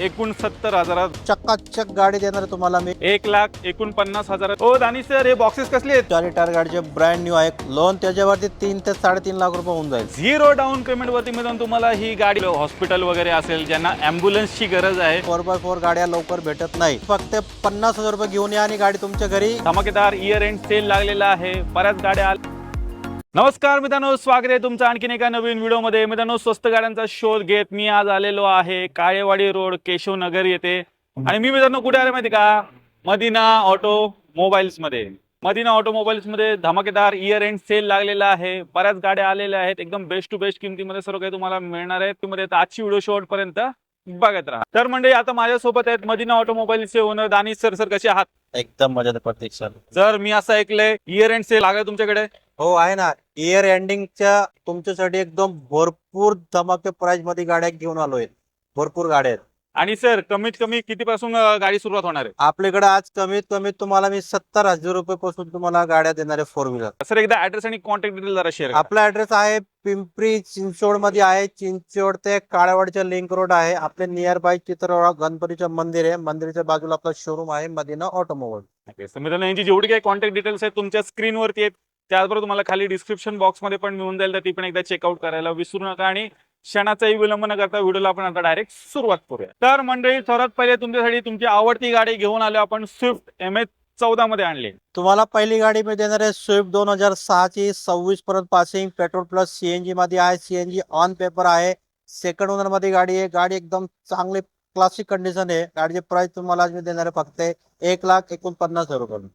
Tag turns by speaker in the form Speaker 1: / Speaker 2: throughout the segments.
Speaker 1: एकोणसत्तर हजारात.
Speaker 2: चक्काचक गाडी देणार आहे तुम्हाला मी.
Speaker 1: एक लाख एकोणपन्नास हजारात. हो दानी सर हे बॉक्सेस कसले आहेत?
Speaker 2: चारी टायर गाडीचे ब्रँड न्यू आहे लोन त्याच्यावरती तीन ते साडेतीन लाख रुपये होऊन जाईल.
Speaker 1: झिरो डाऊन पेमेंट वरती मिळून तुम्हाला ही गाडी हॉस्पिटल वगैरे असेल ज्यांना अँब्युलन्सची गरज आहे.
Speaker 2: फोर बाय फोर गाड्या लवकर भेटत नाही. फक्त पन्नास हजार रुपये घेऊन या आणि गाडी तुमच्या घरी.
Speaker 1: धमाकेदार इयर एंड सेल लागलेला आहे. बऱ्याच गाड्या आल- नमस्कार मित्रांनो स्वागत आहे तुमचं आणखीन एका नवीन व्हिडिओमध्ये. मित्रांनो स्वस्त गाड्यांचा शोध घेत मी आज आलेलो आहे काळेवाडी रोड केशवनगर येथे. आणि मी मित्रांनो कुठे आले माहिती का? मदिना ऑटो मोबाईल्समध्ये मदिना ऑटोमोबाईल्समध्ये धमाकेदार इयर एंड सेल लागलेला आहे. बऱ्याच गाड्या आलेल्या आहेत. एकदम बेस्ट टू बेस्ट किमतीमध्ये सर्व काही तुम्हाला मिळणार आहे. तुम्ही आजची व्हिडिओ शेवटपर्यंत बघत राहा. तर म्हणजे आता माझ्यासोबत आहेत मदिना ऑटोमोबाईल्सचे ओनर दानिश सर सर कसे आहात?
Speaker 2: एकदम मजा प्रतीक्षा
Speaker 1: जर मी असं ऐकलंय इयर एंड सेल लागलं तुमच्याकडे?
Speaker 2: हो आहे ना. इयर एंडिंगच्या तुमच्यासाठी एकदम भरपूर धमाके प्राइसमध्ये गाड्या घेऊन आलोय. भरपूर गाड्या आहेत.
Speaker 1: आणि सर कमीत कमी कितीपासून अं, गाडी सुरुवात होणार आहे?
Speaker 2: आपल्याकडे आज कमीत कमी तुम्हाला मी सत्तर हजार रुपये पासून तुम्हाला गाड्या देणार आहे फोर व्हीलर
Speaker 1: सर एकदा ऍड्रेस आणि कॉन्टॅक्ट डिटेल जरा शेअर
Speaker 2: आपला ऍड्रेस आहे पिंपरी चिंचवडमध्ये आहे. चिंचवड ते काळेवाडीच्या लिंक रोड आहे. आपले नियर बाय चित्रवाडा गणपतीचं मंदिर आहे. मंदिराच्या बाजूला आपला शोरूम आहे मदिना ऑटोमोबाईल
Speaker 1: मित्रांनो यांची जेवढी काही कॉन्टॅक्ट डिटेल्स आहेत तुमच्या स्क्रीनवरती आहेत. त्याचबरोबर तुम्हाला खाली डिस्क्रिप्शन बॉक्समध्ये पण मिळून जाईल. तर ती पण एकदा चेकआउट करायला विसरू नका. आणि क्षणाचाही विलंब न करता व्हिडिओला आपण आता डायरेक्ट सुरुवात करूया. तर मंडळी सर्वात पहिले तुमच्यासाठी तुमची आवडती गाडी घेऊन आलो आपण स्विफ्ट एम एच चौदा मध्ये आणली.
Speaker 2: तुम्हाला पहिली गाडी मी देणार आहे स्विफ्ट दोन हजार सहाची सव्वीस पर्यंत पासिंग पेट्रोल प्लस सीएनजी मध्ये आहे. सीएनजी ऑन पेपर आहे. सेकंड ओनरमध्ये गाडी आहे. गाडी एकदम चांगली क्लासिक कंडिशन आहे. गाडीची प्राइस तुम्हाला आज मी देणार आहे फक्त एक लाख एकोणपन्नास हजार रुपये.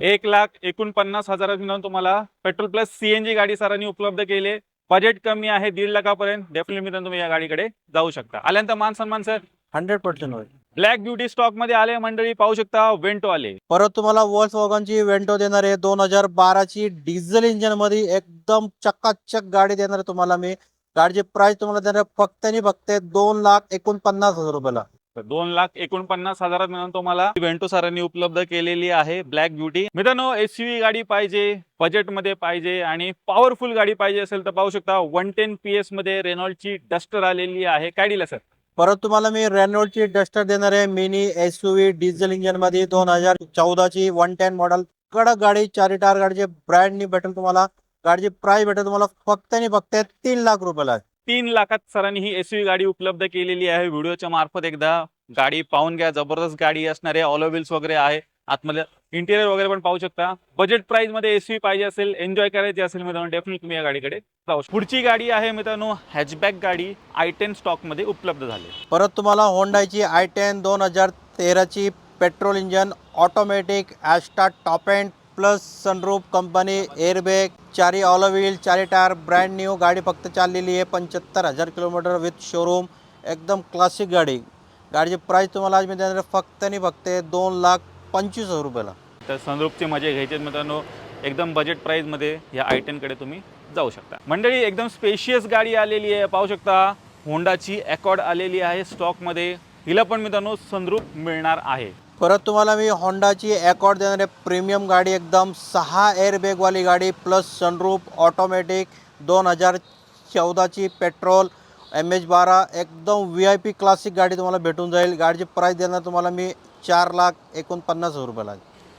Speaker 1: एक लाख एकोणपन्नास हजारात मिळून तुम्हाला पेट्रोल प्लस सीएनजी गाडी सरांनी उपलब्ध केली बजेट कमी आहे दीड लाखापर्यंत डेफिनेटली मित्रांनो तुम्ही या गाडीकडे जाऊ शकता. आल्यानंतर मान सन्मान सर
Speaker 2: हंड्रेड पर्सेंट होईल.
Speaker 1: ब्लॅक ब्युटी स्टॉकमध्ये आले मंडळी पाहू शकता वेंटो आले.
Speaker 2: परत तुम्हाला वॉल्स वॉगनची वेंटो देणार आहे. दोन हजार बाराची डिझेल इंजिनमध्ये एकदम चक्काचक गाडी देणार आहे तुम्हाला मी. गाडीची प्राइस तुम्हाला देणार फक्त आणि फक्त दोन लाख एकोणपन्नास हजार रुपयाला.
Speaker 1: तर दोन लाख एकोणपन्नास हजारात मिळून तुम्हाला वेंटो सरांनी उपलब्ध केलेली आहे. ब्लॅक ब्युटी मित्रांनो एसयूव्ही गाडी पाहिजे बजेटमध्ये पाहिजे आणि पॉवरफुल गाडी पाहिजे असेल तर पाहू शकता वन टेन पी एसमध्ये रेनॉल्डची डस्टर आलेली आहे. काय दिलं सर
Speaker 2: परत तुम्हाला मी रेनॉल्डची डस्टर देणार आहे. मिनी एस डिझेल इंजिनमध्ये दोन हजार चौदाची वन टेन मॉडेल कडक गाडी चारी टायर गाडीचे ब्रँड नी भेटेल तुम्हाला. गाडीची प्राइस भेटेल तुम्हाला फक्त आणि फक्त तीन लाख रुपयाला.
Speaker 1: तीन लाखात सरांनी ही एसयूव्ही गाडी उपलब्ध केलेली आहे. व्हिडिओच्या मार्फत एकदा गाडी पाहून घ्या. जबरदस्त गाडी असणार आहे ऑलो व्हील्स वगैरे आहे. आतमध्ये इंटेरियर वगैरे पण पाहू शकता. बजेट प्राइसमध्ये एसयूव्ही पाहिजे असेल एन्जॉय करायची असेल मित्रांनो डेफिनेटली तुम्ही या गाडीकडे जाऊ पुढची गाडी आहे मित्रांनो हॅचबॅक गाडी आय टेन स्टॉकमध्ये उपलब्ध झाली.
Speaker 2: परत तुम्हाला होंडाची आय टेन दोन हजार तेराची petrol engine automatic Asta top end plus sunroof company airbag चारी ऑल व्हील चारी टायर ब्रँड न्यू गाडी फक्त चाललेली आहे. पंच्याहत्तर हजार किलोमीटर विथ शोरूम एकदम क्लासिक गाडी. गाडीची प्राईस तुम्हाला आज मी देणार आहे फक्त आणि फक्त दोन लाख पंचवीस हजार रुपयाला.
Speaker 1: तर सनरूपची मजे घ्यायचे मित्रांनो. एकदम बजेट प्राईजमध्ये ह्या या आय टेनकडे तुम्ही जाऊ शकता. मंडळी एकदम स्पेशियस गाडी आलेली आहे. पाहू शकता होंडाची अकॉर्ड आलेली आहे स्टॉकमध्ये हिला पण मित्रांनो सनरूप मिळणार आहे.
Speaker 2: परत तुम्हाला मी होंडाची अकॉर्ड देणारे प्रीमियम गाडी एकदम सहा एअरबॅगवाली गाडी प्लस सनरूफ ऑटोमॅटिक दोन हजार चौदाची पेट्रोल एम एच बारा एकदम व्ही आय पी क्लासिक गाडी तुम्हाला भेटून जाईल. गाडीची प्राईस देणार तुम्हाला मी चार लाख एकोणपन्नास हजार रुपयाला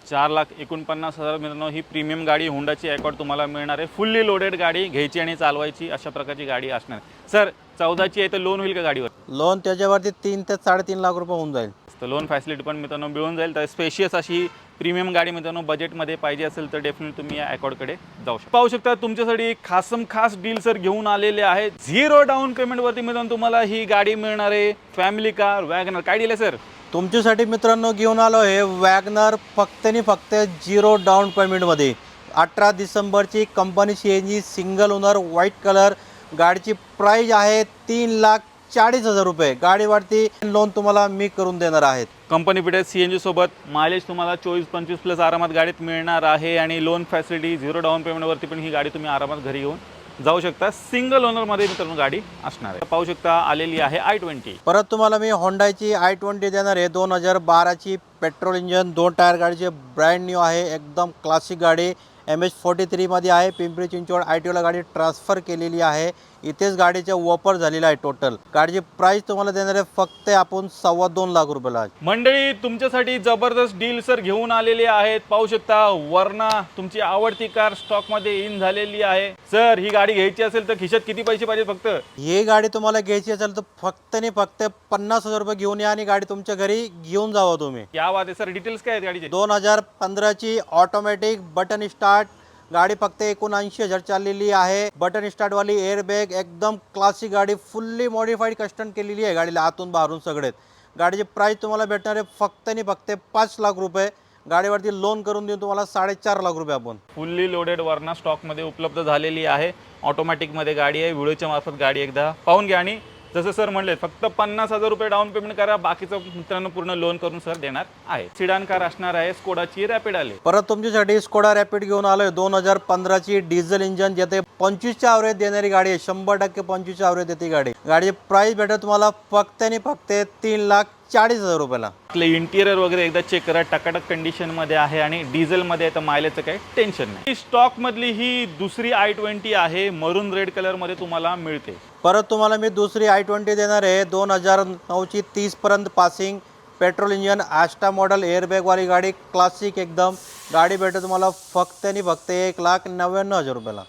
Speaker 1: चार लाख एकोणपन्नास हजार मित्रांनो ही प्रीमियम गाडी होंडाची अकॉर्ड तुम्हाला मिळणार आहे. फुल्ली लोडेड गाडी घ्यायची आणि चालवायची अशा प्रकारची गाडी असणार सर चौदाची आहे तर लोन होईल का गाडीवर?
Speaker 2: लोन त्याच्यावरती तीन ते साडेतीन लाख रुपये होऊन जाईल.
Speaker 1: तर लोन फॅसिलिटी पण मित्रांनो मिळून जाईल. तर स्पेशियस अशी प्रीमियम गाडी मित्रांनो बजेटमध्ये पाहिजे असेल तर डेफिनेटली तुम्ही या अकॉर्डकडे जाऊ शकता. पाहू शकता तुमच्यासाठी खासम खास डील सर घेऊन आलेले आहेत. झिरो डाऊन पेमेंटवरती मित्रांनो तुम्हाला ही गाडी मिळणार आहे. फॅमिली कार वॅगनर काय दिलं सर
Speaker 2: तुमच्यासाठी मित्रांनो घेऊन आलो हे वॅगनर फक्त आणि फक्त झिरो डाऊन पेमेंटमध्ये अठरा डिसेंबरची company C N G single owner white colour गाडीची प्राईज आहे तीन लाख चाळीस हजार रुपये. गाडीवरती लोन तुम्हाला मी करून देणार आहेत.
Speaker 1: Company fitted C N G सोबत मायलेज तुम्हाला चोवीस पंचवीस प्लस आरामात गाडीत मिळणार आहे आणि लोन फॅसिलिटी झिरो डाऊन पेमेंटवरती पण ही गाडी तुम्ही आरामात घरी घेऊन जाऊ शकता. सिंगल ओनरमध्ये मित्रांनो गाडी असणार आहे. पाहू शकता आलेली आहे आय ट्वेंटी
Speaker 2: परत तुम्हाला मी होंडाची आय ट्वेंटी देणार आहे. दोन हजार बाराची पेट्रोल इंजन दोन टायर गाडीचे ब्रँड न्यू आहे. एकदम क्लासिक गाडी. एम एच फोर्टी थ्रीमध्ये आहे. Pimpri Chinchwad I T Ola गाडी ट्रान्सफर केलेली आहे. इथेच गाडीचा वापर झालेला आहे टोटल गाडीची प्राइस तुम्हाला देणार आहे फक्त आपण सव्वा दोन लाख रुपयाला.
Speaker 1: मंडळी तुमच्यासाठी जबरदस्त डील सर घेऊन आलेले आहेत. पाहू शकता वरना तुमची आवडती कार स्टॉकमध्ये इन झालेली आहे. सर ही गाडी घ्यायची असेल तर खिशात किती पैसे पाहिजे फक्त?
Speaker 2: ही गाडी तुम्हाला घ्यायची असेल तर फक्त आणि फक्त पन्नास हजार रुपये घेऊन या आणि गाडी तुमच्या घरी घेऊन जावा तुम्ही.
Speaker 1: या आहे सर डिटेल्स काय आहेत गाडीचे?
Speaker 2: दोन हजार पंधराची ऑटोमॅटिक बटन स्टार्ट गाडी फक्त एकोणऐंशी हजार चाललेली आहे. बटन स्टार्टवाली एअरबॅग एकदम क्लासिक गाडी फुल्ली मॉडिफाईड कस्टम केलेली आहे गाडीला आतून बाहेरून सगळेत गाडीची प्राईस तुम्हाला भेटणार आहे फक्त आणि फक्त पाच लाख रुपये. गाडीवरती लोन करून देऊन तुम्हाला साडेचार लाख रुपये आपण.
Speaker 1: फुल्ली लोडेड वरना स्टॉकमध्ये उपलब्ध झालेली आहे. ऑटोमॅटिकमध्ये गाडी आहे. व्हिडिओच्या मार्फत गाडी एकदा पाहून घ्या आणि जसं सर म्हणले फक्त पन्नास हजार रुपये डाऊन पेमेंट करा बाकीचं मित्रांनो पूर्ण लोन करून सर देणार आहे सिडान कार असणार आहे स्कोडाची रॅपिड आले.
Speaker 2: परत तुमच्यासाठी स्कोडा रॅपिड घेऊन आलोय. दोन हजार पंधराची डिझेल इंजन जेथे पंचवीसच्या आवरेज देणारी गाडी आहे. शंभर टक्के पंचवीसच्या आवरेज देते गाडी. गाडीची प्राइस भेटेल तुम्हाला फक्त आणि फक्त तीन लाख चाळीस हजार रुपयाला.
Speaker 1: आपले इंटिरियर वगैरे एकदा चेक करा. टकाटक कंडिशनमध्ये आहे आणि डिझेल मध्ये आहे तर मायलेजचं काही टेन्शन नाही. स्टॉक मधली ही दुसरी आय ट्वेंटी आहे. मरून रेड कलरमध्ये तुम्हाला मिळते.
Speaker 2: परत तुम्हाला मी दुसरी आय ट्वेंटी देणार आहे. दोन हजार नऊची तीसपर्यंत passing petrol engine Asta model एअरबॅगवाली गाडी क्लासिक एकदम. गाडी भेटत तुम्हाला फक्त आणि फक्त एक लाख नव्याण्णव हजार रुपयाला.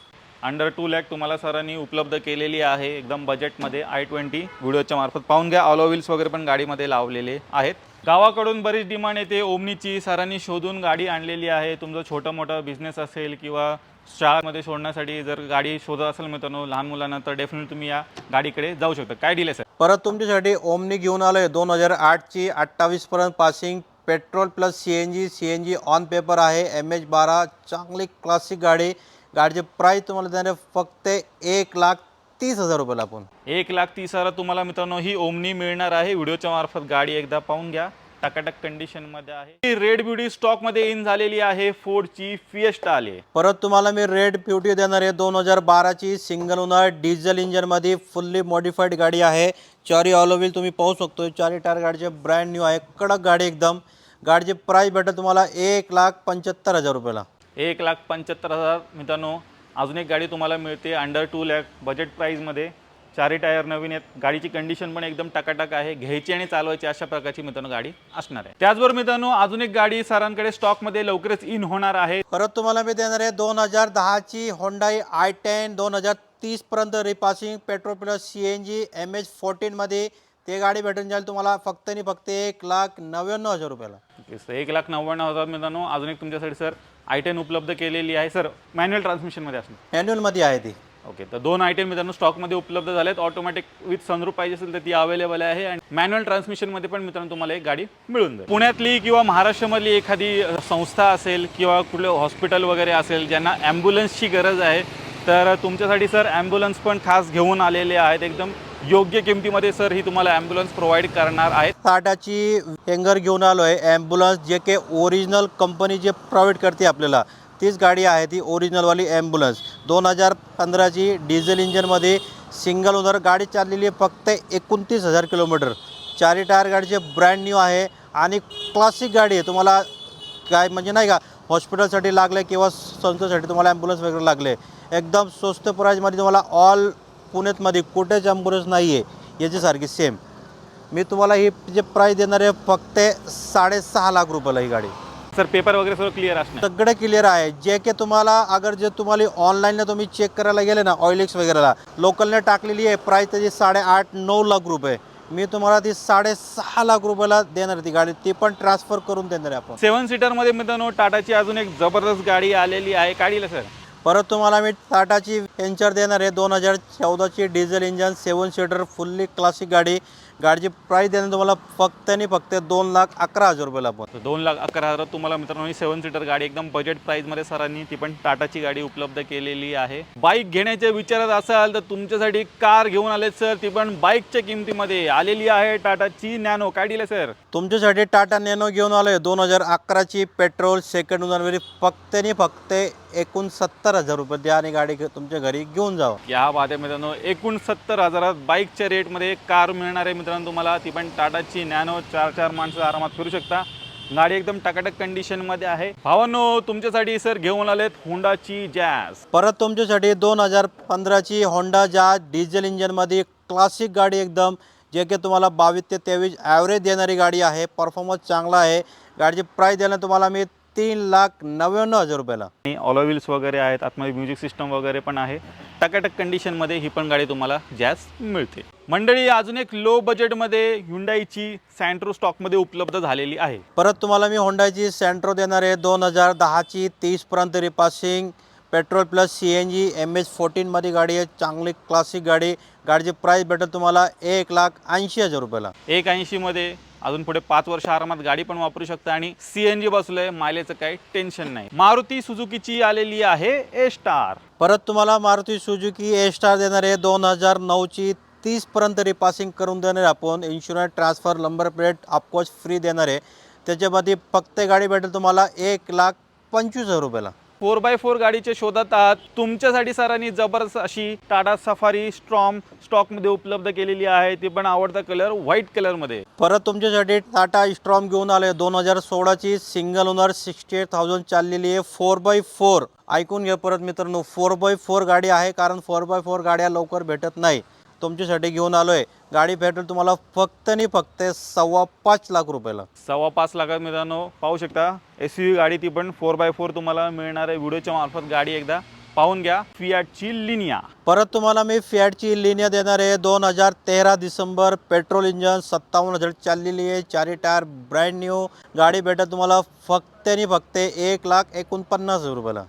Speaker 1: अंडर टू लॅक तुम्हाला सरांनी उपलब्ध केलेली आहे एकदम बजेटमध्ये आय ट्वेंटी व्हिडिओच्या मार्फत पाहून घ्या. ऑलो व्हील्स वगैरे पण गाडीमध्ये लावलेले आहेत. गावाकडून बरीच डिमांड येते. ओमनीची सरांनी शोधून गाडी आणलेली आहे. तुमचं छोटं मोठं बिझनेस असेल किंवा शाळेमध्ये सोडण्यासाठी जर गाडी शोधत असेल मित्रांनो लहान मुलांना तर डेफिनेटली तुम्ही या गाडीकडे जाऊ शकता. काय डिले आहे सर?
Speaker 2: परत तुमच्यासाठी ओमनी घेऊन आलोय. आहे दोन हजार आठची अठ्ठावीसपर्यंत passing petrol plus C N G C N G on paper आहे. एम एच बारा. चांगली क्लासिक गाडी. गाडीची प्राईस तुम्हाला देणार आहे फक्त एक लाख तीस हजार रुपयाला आपण.
Speaker 1: एक लाख तीस हजार तुम्हाला मित्रांनो ही ओमनी मिळणार आहे. व्हिडिओच्या मार्फत गाडी एकदा पाहून घ्या. टकाटक कंडिशनमध्ये आहे. ही रेड ब्युटी स्टॉकमध्ये इन झालेली आहे फोर्डची फिएस्टा आली. आहे
Speaker 2: परत तुम्हाला मी रेड ब्युटी देणार आहे. दोन हजार बाराची सिंगल ओनर डिझेल इंजनमध्ये फुल्ली मॉडिफाईड गाडी आहे. चारी ऑल व्हील तुम्ही पाहू शकतो चारी टायर गाडीचे ब्रँड न्यू आहे. कडक गाडी एकदम. गाडीची प्राईस भेटेल तुम्हाला एक लाख पंच्याहत्तर हजार रुपयाला.
Speaker 1: एक लाख पंच्याहत्तर हजार. मित्रांनो अजून एक गाडी तुम्हाला मिळते अंडर टू लॅक बजेट प्राईजमध्ये चारी टायर नवीन आहेत. गाडीची कंडिशन पण एकदम टकाटक आहे. घ्यायची आणि चालवायची अशा प्रकारची मित्रांनो गाडी असणार आहे. त्याचबरोबर मित्रांनो अजून एक गाडी सरांकडे स्टॉकमध्ये लवकरच इन होणार आहे.
Speaker 2: परत तुम्हाला मी देणार आहे दोन हजार दहाची होंडाई आय टेन दोन हजार तीसपर्यंत repassing petrol plus C N G M H फोर्टीनमध्ये ते गाडी भेटून जाईल तुम्हाला फक्त आणि फक्त एक लाख नव्याण्णव हजार रुपयाला.
Speaker 1: एक लाख नव्याण्णव हजार मित्रांनो. अजून एक तुमच्यासाठी सर आय टेन उपलब्ध केलेली आहे सर. मॅन्युअल ट्रान्समिशनमध्ये असणार.
Speaker 2: मॅन्युअलमध्ये आहे ती.
Speaker 1: ओके तर दोन आयटम मित्रांनो स्टॉकमध्ये उपलब्ध झालेत. ऑटोमॅटिक विथ सनरूप पाहिजे असेल तर ती अवेलेबल आहे. आणि मॅन्युअल ट्रान्समिशनमध्ये पण मित्रांनो तुम्हाला एक गाडी मिळून जाईल. पुण्यातली किंवा महाराष्ट्रामधली एखादी संस्था असेल किंवा कुठले हॉस्पिटल वगैरे असेल ज्यांना ॲम्ब्युलन्सची गरज आहे तर तुमच्यासाठी सर ॲम्ब्युलन्स पण खास घेऊन आलेले आहेत. एकदम योग्य किमतीमध्ये सर ही तुम्हाला ॲम्ब्युलन्स प्रोव्हाइड करणार आहे.
Speaker 2: टाटाची हँगर घेऊन आलो आहे ॲम्ब्युलन्स जे काही ओरिजिनल कंपनी जे प्रोव्हाइड करते आपल्याला तीच गाडी आहे ती ओरिजिनलवाली ॲम्ब्युलन्स दोन हजार पंधराची डिझेल इंजनमध्ये सिंगल ओनर गाडी चाललेली आहे फक्त एकोणतीस हजार किलोमीटर चारी टायर गाडीचे ब्रँड न्यू आहे आणि क्लासिक गाडी आहे. तुम्हाला काय म्हणजे नाही का हॉस्पिटलसाठी लागले किंवा संस्थेसाठी तुम्हाला ॲम्ब्युलन्स वगैरे लागले एकदम स्वस्त प्राईजमध्ये तुम्हाला ऑल पुण्यातमध्ये कुठेच ॲम्ब्युलन्स नाही आहे याच्यासारखी सेम मी तुम्हाला ही जे प्राईस देणार आहे फक्त साडेसहा लाख रुपयाला ही गाडी.
Speaker 1: सर पेपर वगैरे सगळं क्लिअर असणार.
Speaker 2: सगळं क्लिअर आहे. जे की तुम्हाला अगर जे तुम्हाला ऑनलाईनला तुम्ही चेक करायला गेले ना ऑइलिक्स वगैरेला लोकलने टाकलेली आहे प्राईस त्याची साडेआठ नऊ लाख रुपये. मी तुम्हाला ती साडेसहा लाख रुपयाला देणार ती गाडी. ती पण ट्रान्सफर करून देणार आहे आपण.
Speaker 1: सेवन सीटरमध्ये मित्रांनो टाटाची अजून एक जबरदस्त गाडी आलेली आहे. काढील सर
Speaker 2: परत तुम्हाला मी टाटाची वेंचर देणार आहे. दोन हजार चौदाची diesel engine seven seater fully classic गाडी. गाडीची प्राईस देणार तुम्हाला फक्त आणि फक्त दोन लाख अकरा हजार रुपयाला
Speaker 1: तर दोन लाख अकरा हजार तुम्हाला मित्रांनो ही सेवन सीटर गाडी एकदम बजेट प्राईजमध्ये सरांनी ती पण टाटाची गाडी उपलब्ध केलेली आहे. बाईक घेण्याच्या विचारात असाल तर तुमच्यासाठी कार घेऊन आले सर ती पण बाईकच्या किमतीमध्ये आलेली आहे टाटाची नॅनो. काय दिलं सर
Speaker 2: तुमच्यासाठी टाटा नॅनो घेऊन आलो आहे दोन हजार अकराची पेट्रोल सेकंड ओनरवरी फक्त आणि फक्त एकोणसत्तर हजार रुपये द्या आणि गाडी तुमच्या घरी घेऊन जावं.
Speaker 1: या बाधे मित्रांनो एकूण सत्तर हजारात बाईकच्या रेटमध्ये एक कार मिळणार आहे मित्रांनो तुम्हाला. ती पण टाटाची नॅनो चार चार माणसं आरामात फिरू शकता. गाडी एकदम टकाटक कंडिशनमध्ये आहे. भावानो तुमच्यासाठी सर घेऊन आलेत होंडाची जॅज
Speaker 2: परत तुमच्यासाठी दोन हजार पंधराची होंडा जा डिझेल इंजनमध्ये क्लासिक गाडी एकदम जे की तुम्हाला बावीस ते तेवीस ॲव्हरेज देणारी गाडी आहे. परफॉर्मन्स चांगला आहे. गाडीची प्राईस द्यायला तुम्हाला मी तीन लाख नव्याण्णव हजार रुपयाला.
Speaker 1: आणि ऑलो व्हील्स वगैरे आहेत आतमध्ये म्युझिक सिस्टम वगैरे पण आहे. टकाटक कंडिशनमध्ये ही पण गाडी तुम्हाला जॅज मिळते. मंडळी अजून एक लो बजेटमध्ये हुंडाईची सँट्रो स्टॉकमध्ये उपलब्ध झालेली आहे.
Speaker 2: परत तुम्हाला मी होंडाची सेंट्रो देणार आहे. दोन हजार दहाची तीसपर्यंत repassing petrol plus C N G M H फोर्टीनमध्ये गाडी आहे. चांगली क्लासिक गाडी. गाडीची प्राईस भेटेल तुम्हाला एक लाख ऐंशी हजार रुपयाला.
Speaker 1: एक ऐंशीमध्ये अजून पुढे पाच वर्ष आरामात गाडी पण वापरू शकता आणि सी एन जी बसलोय मायलेचं काही टेन्शन नाही. मारुती सुझुकीची आलेली आहे ए स्टार
Speaker 2: परत तुम्हाला मारुती सुझुकी ए स्टार देणार आहे दोन हजार नऊची तीसपर्यंत रिपासिंग करून देणार आपण. Insurance transfer number plate of course free देणार आहे. त्याच्यामध्ये फक्त गाडी भेटेल तुम्हाला एक लाख पंचवीस हजार रुपयाला.
Speaker 1: फोर बाय फोर गाडीच्या शोधात आहात. तुमच्यासाठी सरांनी जबरदस्त अशी टाटा सफारी स्ट्रॉम स्टॉकमध्ये उपलब्ध केलेली आहे. ती पण आवडता कलर व्हाईट कलरमध्ये.
Speaker 2: परत तुमच्यासाठी टाटा स्ट्रॉम घेऊन आले दोन हजार सोळाची single owner sixty eight thousand चाललेली आहे. फोर बाय फोर ऐकून घ्या परत मित्रांनो. फोर बाय फोर गाडी आहे कारण फोर बाय फोर गाड्या लवकर भेटत नाही. तुमच्यासाठी घेऊन आलोय. गाडी भेटेल तुम्हाला फक्त आणि फक्त सव्वा पाच लाख रुपयाला.
Speaker 1: सव्वा पाच लाखात मित्रांनो पाहू शकता एस यू गाडी ती पण फोर बाय फोर तुम्हाला मिळणार आहे. व्हिडिओच्या मार्फत गाडी एकदा पाहून घ्या. फियाटची लिनिया
Speaker 2: परत तुम्हाला मी फॅटची लिनिया देणार आहे. दोन हजार तेरा डिसेंबर पेट्रोल इंजन सत्तावन्न हजार चाललेली आहे. चारी टायर ब्रँड न्यू गाडी भेटेल तुम्हाला फक्त आणि फक्त एक लाख एकोणपन्नास हजार रुपयाला.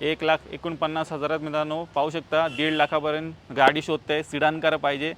Speaker 1: एक लाख एकोणपन्नास हजारात मित्रांनो पाहू शकता दीड लाखापर्यंत गाडी शोधते सिडान कार पाहिजे.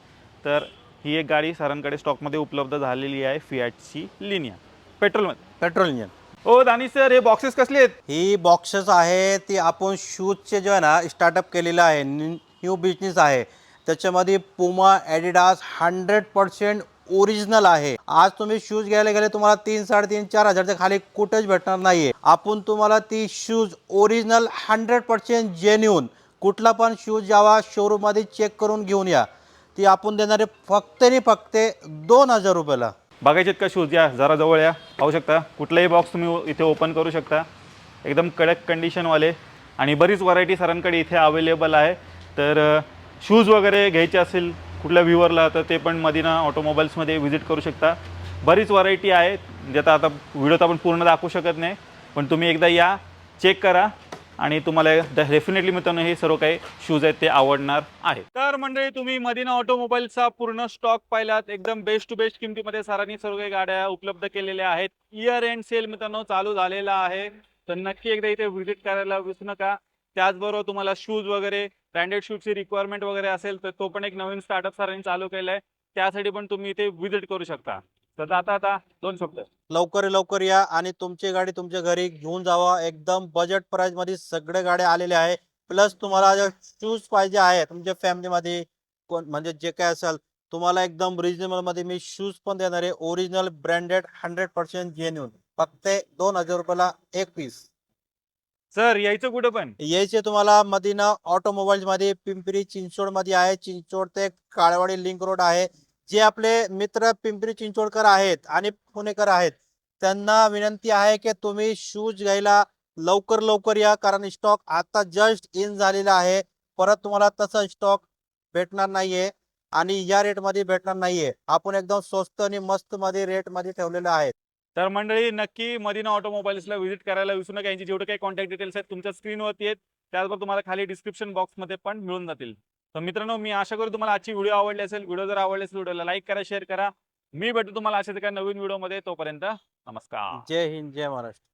Speaker 1: तर ही एक गाडी सरांकडे स्टॉकमध्ये उपलब्ध झालेली आहे फियाटची लिनिया पेट्रोलमध्ये
Speaker 2: पेट्रोल इंजन
Speaker 1: ओ दानी सर हे बॉक्सेस कसले आहेत?
Speaker 2: ही बॉक्सेस आहे ती आपण शूजचे जे आहे ना स्टार्टअप केलेलं आहे न्यू बिझनेस आहे. त्याच्यामध्ये पुमा ॲडिडास हंड्रेड पर्सेंट ओरिजिनल आहे. आज तुम्ही शूज घ्यायला गेले तुम्हाला तीन साडेतीन चार हजारच्या खाली कुठेच भेटणार नाहीये. आपण तुम्हाला ती shoes original hundred percent genuine कुठला पण शूज यावा शोरूममध्ये चेक करून घेऊन या. ती आपण देणारे फक्त आणि फक्त दोन हजार रुपयाला.
Speaker 1: बघायचेत का शूज या जरा जवळ या. पाहू शकता कुठलाही बॉक्स तुम्ही इथे ओपन करू शकता. एकदम कडक कंडिशनवाले आणि बरीच व्हरायटी सरांकडे इथे अवेलेबल आहे. तर शूज वगैरे घ्यायचे असेल कुठल्या व्ह्युअरला तर ते पण मदिना ऑटोमोबाईल्समध्ये व्हिजिट करू शकता. बरीच व्हरायटी आहे ज्याचा आता व्हिडिओ तर आपण पूर्ण दाखवू शकत नाही पण तुम्ही एकदा या चेक करा आणि तुम्हाला डेफिनेटली मित्रांनो हे सर्व काही शूज आहेत ते आवडणार आहे तर मंडळी तुम्ही मदिना ऑटोमोबाईलचा पूर्ण स्टॉक पाहिलात एकदम बेस्ट टू बेस्ट किमतीमध्ये सरांनी सर्व काही गाड्या उपलब्ध केलेल्या आहेत. इयर एंड सेल मित्रांनो चालू झालेला आहे. तर नक्की एकदा इथे व्हिजिट करायला विसरू नका. त्याचबरोबर तुम्हाला शूज वगैरे ब्रँडेड शूजची रिक्वायरमेंट वगैरे असेल तर तो पण एक नवीन स्टार्टअप सरांनी चालू केलाय. त्यासाठी पण तुम्ही इथे व्हिजिट करू शकता. तर आता आता दोन शब्द.
Speaker 2: लवकर लवकर या आणि तुमची गाडी तुमच्या घरी घेऊन जावा. एकदम बजेट प्राइसमध्ये सगळे गाड्या आलेले आहे. प्लस तुम्हाला शूज पाहिजे आहे तुमच्या फॅमिलीमध्ये कोण म्हणजे जे काय असेल तुम्हाला एकदम रिजनेबलमध्ये मी शूज पण देणार आहे. Original branded hundred percent genuine फक्त दोन हजार रुपयाला एक पीस
Speaker 1: सर यायचं कुठं पण?
Speaker 2: यायचे तुम्हाला मदिना ऑटोमोबाईल मध्ये पिंपरी चिंचवडमध्ये आहे चिंचवड ते काळवाडी लिंक रोड आहे. जे आपले मित्र पिंपरी चिंचवडकर आहेत आणि पुणेकर आहेत त्यांना विनंती आहे की तुम्ही शूज घ्यायला लवकर लवकर या कारण स्टॉक आता जस्ट इन झालेला आहे. परत तुम्हाला तसा स्टॉक भेटणार नाहीये आणि या रेटमध्ये भेटणार नाहीये. आपण एकदम स्वस्त आणि मस्त मध्ये रेटमध्ये ठेवलेलं आहे.
Speaker 1: तर मंडळी नक्की मदिना ऑटोमोबाईल्सला व्हिजिट करायला विसरू नका. यांची जेवढे काही कॉन्टॅक्ट डिटेल्स आहेत तुमच्या स्क्रीनवरती आहेत. त्याचबरोबर तुम्हाला खाली डिस्क्रिप्शन बॉक्समध्ये पण मिळून जातील. तर मित्रांनो मी आशा करू तुम्हाला आजची व्हिडिओ आवडली असेल. व्हिडिओ जर आवडली असेल व्हिडिओला लाईक करा शेअर करा. मी भेटू तुम्हाला अशाच एका नवीन व्हिडिओमध्ये. तोपर्यंत नमस्कार.
Speaker 2: जय हिंद जय महाराष्ट्र.